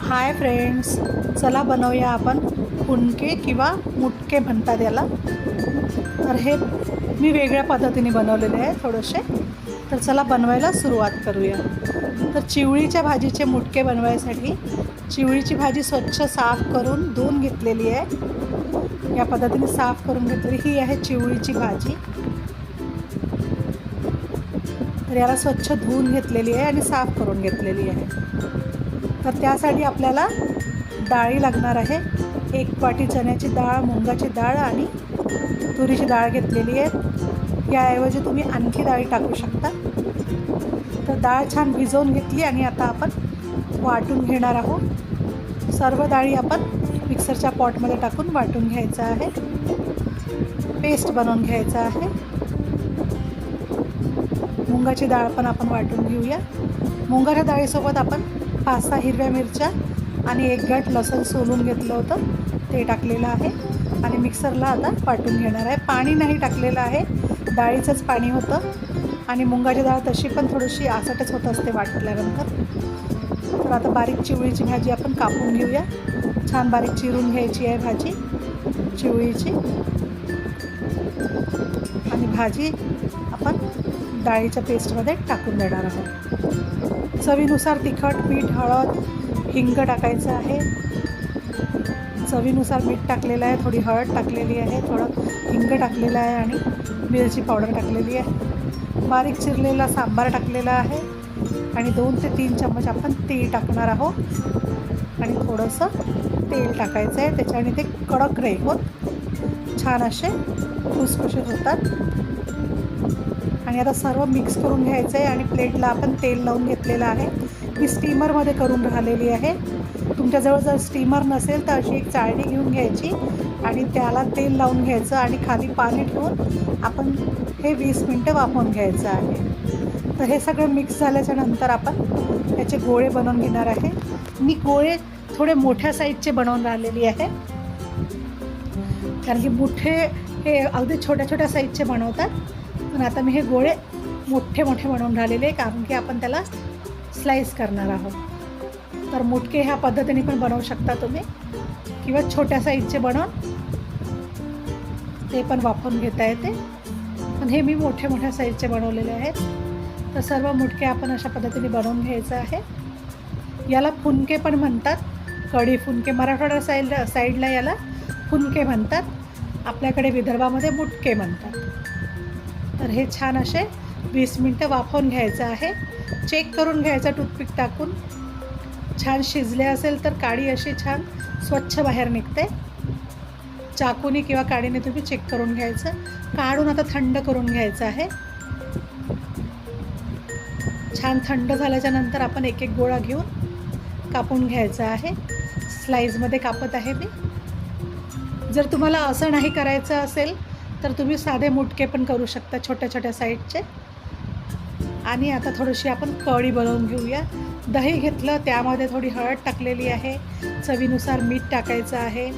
Hi friends चला बनवूया आपण फुनके किंवा मुटके म्हणतात याला. तर हे मी वेगळ्या पद्धतीने बनवलेले आहे थोडेसे. तर चला बनवायला सुरुवात करूया. तर चिवळीच्या भाजीचे मुटके बनवायसाठी चिवळीची भाजी स्वच्छ साफ करून धुवून घेतलेली आहे. या पद्धतीने साफ करून घेतलेली ही आहे चिवळीची भाजी. तर याला स्वच्छ धुवून घेतलेली आहे आणि साफ करून घेतलेली आहे. तर त्यासाठी आपल्याला डाळी लागणार आहे. एक पाटी चण्याची डाळ मुंगाची डाळ आणि तुरीची डाळ घेतलेली आहे. याऐवजी तुम्ही आणखी डाळी टाकू शकता. तर डाळ छान भिजवून घेतली आणि आता आपण वाटून घेणार आहोत. सर्व डाळी आपण मिक्सरच्या पॉटमध्ये टाकून वाटून घ्यायचं आहे. पेस्ट बनवून घ्यायचं आहे. मुंगाची डाळ पण आपण वाटून घेऊया. मुंगाच्या डाळीसोबत आपण पाच सहा हिरव्या मिरच्या आणि एक गट लसण सोलून घेतलं होतं. ते टाकलेलं आहे. आणि मिक्सरला आता वाटून घेणार आहे. पाणी नाही टाकलेलं आहे. डाळीचंच पाणी होतं. आणि मुंगाची डाळ तशी पण थोडीशी आसटच होत असते वाटल्यानंतर. तर आता बारीक चिवळीची भाजी आपण कापून घेऊया. छान बारीक चिरून घ्यायची आहे भाजी. चिवळीची. आणि भाजी आपण डाळीच्या पेस्टमध्ये टाकून देणार आहोत. चवीनुसार तिखट मीठ हळद हिंग टाकायचं आहे. चवीनुसार मीठ टाकलेलं आहे थोडी हळद टाकलेली आहे थोडं हिंग टाकलेलं आहे आणि मिरची पावडर टाकलेली आहे. बारीक चिरलेला सांबार टाकलेला आहे आणि दोन ते तीन चम्मच आपण तेल टाकणार आहोत. आणि थोडंसं तेल टाकायचं आहे त्याच्याने ते कडक नाही होत छान असे खुसखुशीत होतात. आणि आता सर्व मिक्स करून घ्यायचं आहे आणि प्लेटला आपण तेल लावून घेतलेलं आहे. ही स्टीमरमध्ये करून राहिलेली आहे. तुमच्याजवळ जर स्टीमर नसेल तर अशी एक चाळणी घेऊन घ्यायची आणि त्याला तेल लावून घ्यायचं आणि खाली पाणी ठेवून आपण हे वीस मिनटं वाफवून घ्यायचं आहे. तर हे सगळं मिक्स झाल्याच्यानंतर आपण त्याचे गोळे बनवून घेणार आहे. मी गोळे थोडे मोठ्या साईजचे बनवून राहिलेली आहे. कारण की मोठे हे अगदी छोट्या छोट्या साईजचे बनवतात. पण आता मी हे गोळे मोठे मोठे बनवून राहिलेले कारण की आपण त्याला स्लाईस करणार आहोत. तर मुटके ह्या पद्धतीने पण बनवू शकता तुम्ही. किंवा छोट्या साईजचे बनवून ते पण वापरून घेता येते. पण हे मी मोठ्या मोठ्या साईजचे बनवलेले आहेत. तर सर्व मुटके आपण अशा पद्धतीने बनवून घ्यायचं आहे. याला फुनके पण म्हणतात. कढी फुनके. मराठवाडा साईड साईडला याला फुनके म्हणतात. आपल्याकडे विदर्भामध्ये मुटके म्हणतात. तर हे छान असे वीस मिनटं वाफवून घ्यायचं आहे. चेक करून घ्यायचं टूथपिक टाकून. छान शिजले असेल तर काडी अशी छान स्वच्छ बाहेर निघते. चाकूने किंवा काडीने तुम्ही चेक करून घ्यायचं. काढून आता थंड करून घ्यायचं आहे. छान थंड झाल्याच्यानंतर आपण एक एक गोळा घेऊन कापून घ्यायचा आहे. स्लाईजमध्ये कापत आहे मी. जर तुम्हाला असं नाही करायचं असेल तर तुम्ही साधे मुटके पण करू शकता छोट्या छोट्या साईडचे आणि आता थोडीशी आपण कढी बनवून घेऊया. दही घेतलं त्यामध्ये थोडी हळद टाकलेली आहे. चवीनुसार मीठ टाकायचं आहे.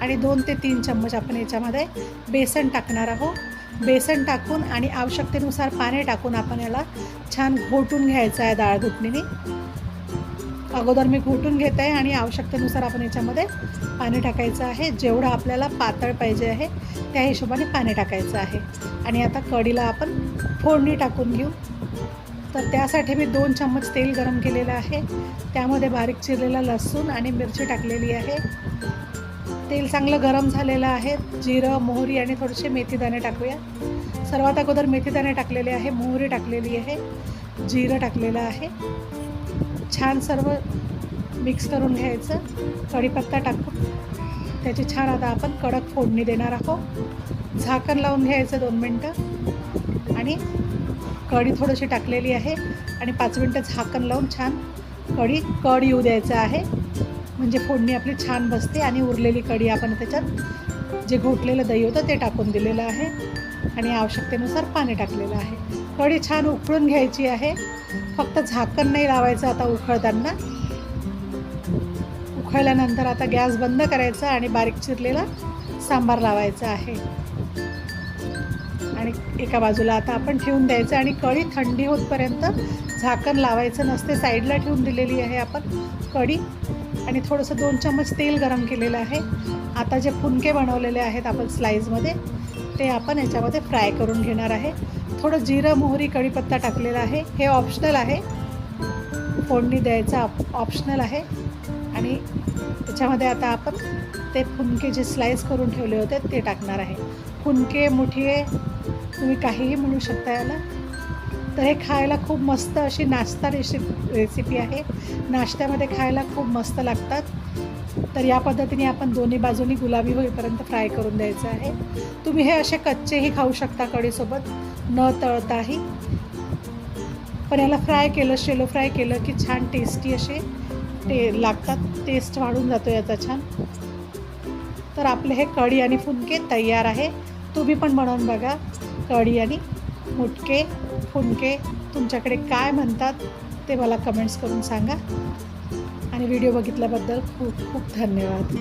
आणि दोन ते तीन चम्मच आपण याच्यामध्ये बेसन टाकणार आहोत. बेसन टाकून आणि आवश्यकतेनुसार पाणी टाकून आपण याला छान घोटून घ्यायचं आहे डाळ घुटणीने. अगोदर मी घोटून घेत आहे आणि आवश्यकतेनुसार आपण याच्यामध्ये पाणी टाकायचं आहे. जेवढं आपल्याला पातळ पाहिजे आहे त्या हिशोबाने पाणी टाकायचं आहे. आणि आता कढीला आपण फोडणी टाकून घेऊ. तर त्यासाठी मी दोन चम्मच तेल गरम केलेलं आहे. त्यामध्ये बारीक चिरलेला लसूण आणि मिरची टाकलेली आहे. तेल चांगलं गरम झालेलं आहे. जिरं मोहरी आणि थोडेसे मेथीदाणे टाकूया. सर्वात अगोदर मेथीदाणे टाकलेले आहे मोहरी टाकलेली आहे जिरं टाकलेलं आहे. छान सर्व मिक्स करून घ्यायचं. कढीपत्ता टाकून त्याची छान आता आपण कडक फोडणी देणार आहोत. झाकण लावून घ्यायचं दोन मिनटं. आणि कढी थोडीशी टाकलेली आहे. आणि पाच मिनटं झाकण लावून छान कढी कड येऊ द्यायचं आहे. म्हणजे फोडणी आपली छान बसते आणि उरलेली कढी आपण त्याच्यात जे घोटलेलं दही होतं ते टाकून दिलेलं आहे. आणि आवश्यकतेनुसार पाणी टाकलेलं आहे. कढी छान उकळून घ्यायची आहे. फक्त झाकण नाही लावायचं आता उकळताना उकळल्यानंतर आता गॅस बंद करायचा आणि बारीक चिरलेला सांबार लावायचा आहे. आणि एका बाजूला आता आपण ठेवून द्यायचं आणि कढी थंडी होतपर्यंत झाकण लावायचं नसते साईडला ठेवून दिलेली आहे आपण कढी. आणि थोडंसं दोन चम्मच तेल गरम केलेलं आहे. आता जे फुनके बनवलेले आहेत आपण स्लाईजमध्ये ते आपण याच्यामध्ये फ्राय करून घेणार आहे. थोडं जिरं मोहरी कढीपत्ता टाकलेला आहे. हे ऑप्शनल आहे. फोडणी द्यायचा ऑप्शनल आहे. आणि त्याच्यामध्ये आता आपण ते फुनके जे स्लाईस करून ठेवले होते ते टाकणार आहे. फुनके मुठिये तुम्ही काहीही म्हणू शकता याला. तर हे खायला खूप मस्त अशी नाश्ता रेसिप रेसिपी आहे. नाश्त्यामध्ये खायला खूप मस्त लागतात. तर या पद्धतीने आपण दोन्ही बाजूनी गुलाबी होईपर्यंत फ्राय करून द्यायचं आहे. तुम्ही हे असे कच्चेही खाऊ शकता कढीसोबत न तळताही. पण याला फ्राय केलं शेलो फ्राय केलं की छान टेस्टी असे ते लागतात. टेस्ट वाढून जातो याचा छान. तर आपले हे कढी आणि फुनके तयार आहे. तुम्ही पण बनवून बघा कढी आणि मुटके फुनके. तुमच्याकडे काय म्हणतात ते मला कमेंट्स करून सांगा. आणि व्हिडिओ बघितल्याबद्दल खूप खूप धन्यवाद.